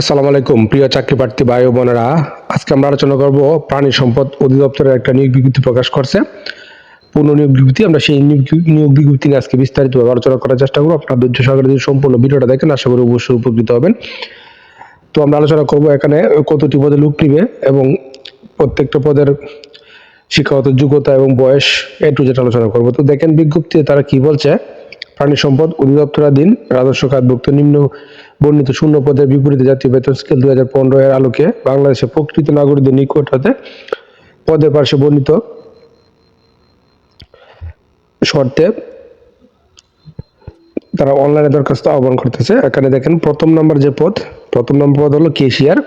আসসালামু আলাইকুম, প্রিয় চাকরি প্রার্থী ভাই ও বোনেরা। আজকে আমরা আলোচনা করব প্রাণী সম্পদ অধিদপ্তরের একটা নিয়োগ বিজ্ঞপ্তি প্রকাশ করছে। পূর্ণ নিয়োগ বিজ্ঞপ্তি, আমরা সেই নিয়োগ বিজ্ঞপ্তি নিয়ে আজকে বিস্তারিতভাবে আলোচনা করার চেষ্টা করব। আপনার ধৈর্য সহকারে যদি সম্পূর্ণ ভিডিওটা দেখেন, আশা করি অবশ্যই উপকৃত হবেন। তো আমরা আলোচনা করব এখানে কতটি পদে লোক নিবে এবং প্রত্যেকটা পদের শিক্ষাগত যোগ্যতা এবং বয়স এ টু জেড আলোচনা করব। তো দেখেন বিজ্ঞপ্তিতে তারা কি বলছে প্রাণী সম্পদ অধিদপ্তরাধীন রাজস্ব খাতভুক্ত নিম্ন বর্ণিত শূন্য পদের বিপরীতে জাতীয় বেতন স্কেল দুই হাজার পনেরো এর আলোকে বাংলাদেশের প্রকৃত নাগরিকদের নিকট হতে পদের পার্শ্বে বর্ণিত শর্তে তারা অনলাইনে দরখাস্ত আহ্বান করতেছে। এখানে দেখেন, প্রথম নাম্বার যে পদ, প্রথম নম্বর পদ হলো কেশিয়ার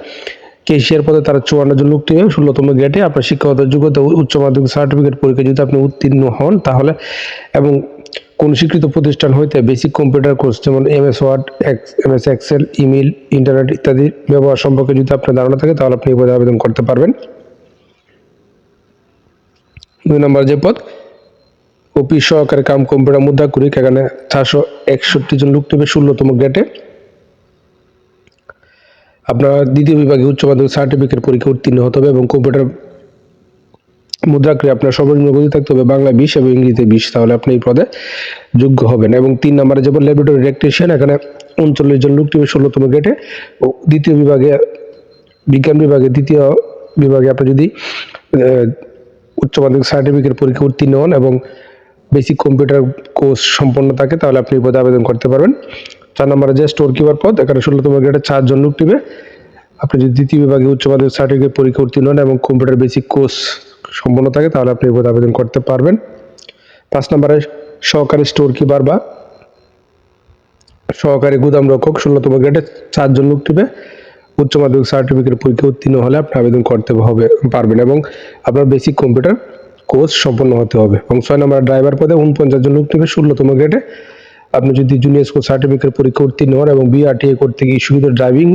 কেশিয়ার পদে তারা চুয়ান্ন জন লোক নিয়ে ষোলোতম গেটে আপনার শিক্ষাগত যোগ্যতা উচ্চ মাধ্যমিক সার্টিফিকেট পরীক্ষা যদি আপনি উত্তীর্ণ হন তাহলে এবং কোন স্বীকৃত প্রতিষ্ঠান হইতে বেসিক কম্পিউটার কোর্স যেমন M S word M S excel email internet ইত্যাদি ব্যবহার সম্পর্কে যদি আপনার ধারণা থাকে, তাহলে আপনি এই পদে আবেদন করতে পারবেন। দুই নম্বর যে পদ, অফিস সহকারী কাম কম্পিউটার মুদ্রা করি এখানে চারশো একষট্টি জন লোক নেবে ষোলোতম গেটে আপনার দ্বিতীয় বিভাগে উচ্চ মাধ্যমিক সার্টিফিকেট পরীক্ষা উত্তীর্ণ হতে হবে এবং কম্পিউটার মুদ্রা করে আপনার সর্বনিম্ন গতি থাকতে হবে বাংলা বিশ এবং ইংরেজিতে বিশ, তাহলে আপনি এই পদে যোগ্য হবেন। এবং তিন নম্বরে যেমন ল্যাবরেটরি ইলেকট্রিশিয়ান এখানে উনচল্লিশ জন লোক নেবে ষোলোতম গেটে ও দ্বিতীয় বিভাগে, বিজ্ঞান বিভাগে, দ্বিতীয় বিভাগে আপনি যদি উচ্চ মাধ্যমিক সার্টিফিকেট পরীক্ষা উত্তীর্ণ হন এবং বেসিক কম্পিউটার কোর্স সম্পন্ন থাকে, তাহলে আপনি এই পদে আবেদন করতে পারবেন। চার নম্বরে যে স্টোর কিপার পদ, এখানে ষোলোতম গ্রেডে চারজন লোক টিমে। আপনি যদি দ্বিতীয় বিভাগে উচ্চ মাধ্যমিক সার্টিফিকেট পরীক্ষা উত্তীর্ণ হন এবং কম্পিউটার বেসিক কোর্স সম্পন্ন থাকে, তাহলে আপনি এই আবেদন করতে পারবেন। পাঁচ নম্বরে, সহকারী স্টোর কিপার বা সহকারী গুদাম রক্ষক, ষোলোতম গ্রেডে চারজন লোক নেবে। উচ্চ মাধ্যমিক সার্টিফিকেট পরীক্ষা উত্তীর্ণ হলে আপনি আবেদন করতে হবে, পারবেন এবং আপনার বেসিক কম্পিউটার কোর্স সম্পন্ন হতে হবে। এবং ছয় নম্বর ড্রাইভার পদে উনপঞ্চাশ জন লোক নেবে, ষোলোতম গ্রেডে। আপনি যদি জুনিয়র স্কুল সার্টিফিকেট পরীক্ষা উত্তীর্ণ হন এবং বিআরটিএ করতে গিয়ে শুধু ড্রাইভিং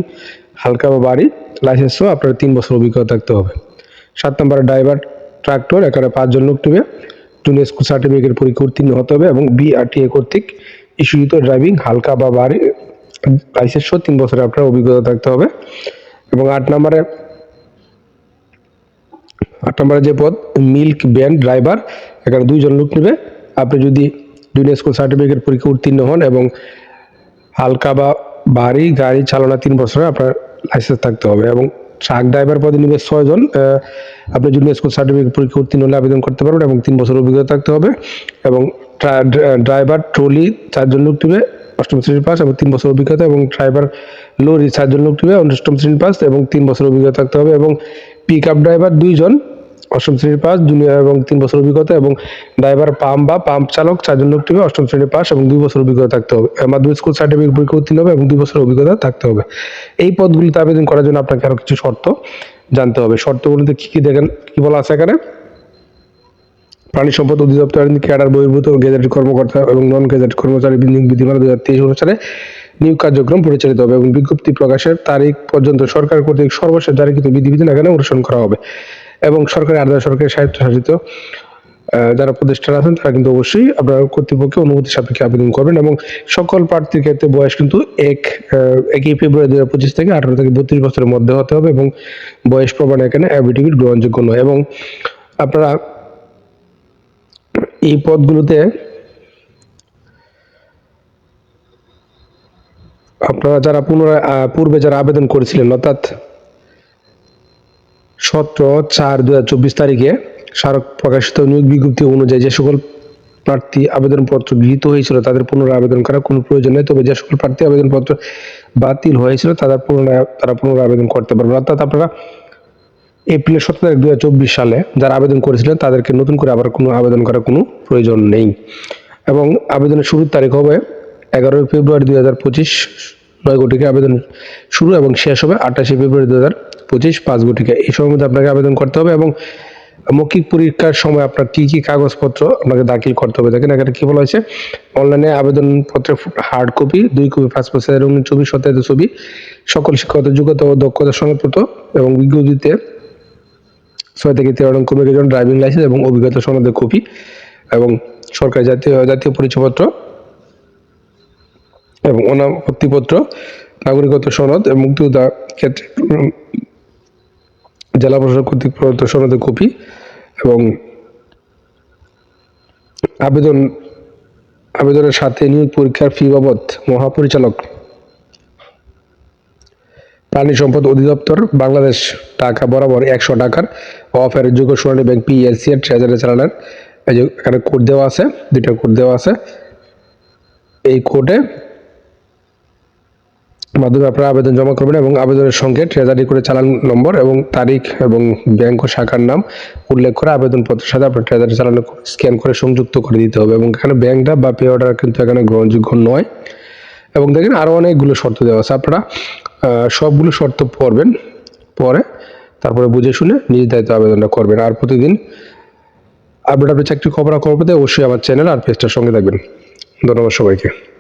হালকা বা বাড়ি লাইসেন্সও আপনার তিন বছর অভিজ্ঞতা থাকতে হবে। সাত নম্বরে ড্রাইভার ট্রাক্টর এখানে পাঁচজন লোক নেবে স্কুল সার্টিফিকেট পরীক্ষা উত্তীর্ণ হতে হবে এবং বিআরটিএ কর্তৃক ইস্যুকৃত ড্রাইভিং হালকা বা বাড়ি লাইসেন্সও তিন বছরের আপনার অভিজ্ঞতা থাকতে হবে। এবং আট নম্বরে আট নম্বরে যে পদ মিল্ক ব্যান ড্রাইভার এখানে দুইজন লোক নেবে। আপনি যদি জুনিয়র স্কুল সার্টিফিকেট পরীক্ষা উত্তীর্ণ হন এবং হালকা বা ভারী গাড়ি চালনা তিন বছরে আপনার লাইসেন্স থাকতে হবে এবং ট্রাক ড্রাইভার পদে নিবে ছয়জন আপনি জুনিয়র স্কুল সার্টিফিকেট পরীক্ষা উত্তীর্ণ হলে আবেদন করতে পারবেন এবং তিন বছর অভিজ্ঞতা থাকতে হবে এবং ড্রাইভার, ট্রলি চারজন লোক নেবে অষ্টম শ্রেণির পাস এবং তিন বছর অভিজ্ঞতা এবং ড্রাইভার লরি চারজন লোক নেবে অষ্টম শ্রেণির পাস এবং তিন বছর অভিজ্ঞতা থাকতে হবে এবং পিক আপ ড্রাইভার দুইজন অষ্টম শ্রেণির পাস জুনিয়র এবং তিন বছর অভিজ্ঞতা এবং ড্রাইভার পাম্প বা পাম্প চালক, চারজন লোক নেবে অষ্টম শ্রেণির পাস এবং দুই বছর অভিজ্ঞতা থাকতে হবে। মাধ্যমিক স্কুল সার্টিফিকেট পরীক্ষা উত্তীর্ণ হবে এবং দুই বছর অভিজ্ঞতা থাকতে হবে। এই পদগুলিতে আবেদন করার জন্য আপনাকে আরও কিছু শর্ত জানতে হবে। শর্তগুলিতে কি কি দেখেন, কি বলা আছে এখানে? প্রাণী সম্পদ অধিদপ্তর ক্যাডার, বহির্ভূত গেজেটেড কর্মকর্তা এবং নন গেজেট কর্মচারী নিয়োগ বিধিমালা দুই হাজার তেইশ অনুসারে নিয়োগ কার্যক্রম পরিচালিত হবে এবং বিজ্ঞপ্তি প্রকাশের তারিখ পর্যন্ত সরকার কর্তৃক সর্বশেষ জারিকৃত বিধিবিধান এখানে অনুসরণ করা হবে। এবং সরকারি আদায় সরকারি স্বায়ত্তশাসিত যারা প্রতিষ্ঠান আছেন, তারা কিন্তু অবশ্যই আপনার কর্তৃপক্ষের অনুমতি সাপেক্ষে আবেদন করবেন এবং সকল প্রার্থীর ক্ষেত্রে বয়স কিন্তু এক একই ফেব্রুয়ারি দু পঁচিশ থেকে আঠারো থেকে বত্রিশ বছরের মধ্যে হতে হবে এবং বয়স প্রমাণ এখানে অ্যাফিডেভিট গ্রহণযোগ্য নয় এবং আপনারা এই পদগুলোতে আপনারা যারা পুনরায় পূর্বে যারা আবেদন করেছিলেন, অর্থাৎ সতেরো চার দু হাজার চব্বিশ তারিখে স্মারক প্রকাশিত নিয়োগ বিজ্ঞপ্তি অনুযায়ী যে সকল প্রার্থী আবেদনপত্র গৃহীত হয়েছিল তাদের পুনরায় আবেদন করার কোনো প্রয়োজন নেই। তবে যে সকল প্রার্থী আবেদনপত্র বাতিল হয়েছিল, তাদের পুনরায় তারা পুনরায় আবেদন করতে পারবেন। অর্থাৎ আপনারা এপ্রিল সতেরো তারিখ দু চব্বিশ সালে যারা আবেদন করেছিলেন, তাদেরকে নতুন করে আবার কোনো আবেদন করার কোনো প্রয়োজন নেই। এবং আবেদনের শুরুর তারিখ হবে এগারোই ফেব্রুয়ারি দুই হাজার পঁচিশ নয় কোটিকে আবেদন শুরু এবং শেষ হবে আঠাশে ফেব্রুয়ারি দু হাজার পঁচিশ, পাঁচ কোটিকে এই সময়ের মধ্যে আপনাকে আবেদন করতে হবে এবং মৌখিক পরীক্ষার সময় আপনার কি কি কাগজপত্র আপনাকে দাখিল করতে হবে দেখেন এখানে কি বলা হয়েছে, অনলাইনে আবেদনপত্রের হার্ড কপি দুই কপি পাসপোর্ট সাইজের রঙিন ছবি, সত্যায়িত ছবি, সকল শিক্ষাগত যোগ্যতা ও দক্ষতা সনদপত্র এবং বিজ্ঞপ্তিতে ছয় থেকে তেরো কমিটির জন্য ড্রাইভিং লাইসেন্স এবং অভিজ্ঞতা সনদের কপি এবং সরকারি জাতীয় জাতীয় পরিচয়পত্র এবং অনাপত্তিপত্র নাগরিকত্ব সনদ এবং মুক্তিযোদ্ধা ক্ষেত্রে জেলা প্রশাসক কর্তৃক প্রদত্ত সনদের কপি এবং আবেদন, আবেদনের সাথে নিয়োগ পরীক্ষার ফি বাবদ মহাপরিচালক, প্রাণী সম্পদ অধিদপ্তর, বাংলাদেশ টাকা বরাবর একশো টাকার অফারের যোগ্য সোনালী ব্যাংক পিএসসি এর ট্রেজারি চালানের এই যে এখানে কোড দেওয়া আছে, দুইটা কোড দেওয়া আছে। এই কোডে মাধ্যমে আপনারা আবেদন জমা করবেন এবং আবেদনের সঙ্গে ট্রেজারি করে চালান নম্বর এবং তারিখ এবং ব্যাংক ও শাখার নাম উল্লেখ করে আবেদনপত্রের সাথে আপনার ট্রেজারি চালানো স্ক্যান করে সংযুক্ত করে দিতে হবে এবং এখানে ব্যাংকটা বা পে অর্ডার কিন্তু এখানে গ্রহণযোগ্য নয়। এবং দেখেন আরও অনেকগুলো শর্ত দেওয়া আছে। আপনারা সবগুলো শর্ত পড়বেন, পরে তারপরে বুঝে শুনে নিজ দায়িত্ব আবেদনটা করবেন। আর প্রতিদিন আপডেট আপনি চাকরি খবর খবর পেতে অবশ্যই আমার চ্যানেল আর পেজটার সঙ্গে থাকবেন। ধন্যবাদ সবাইকে।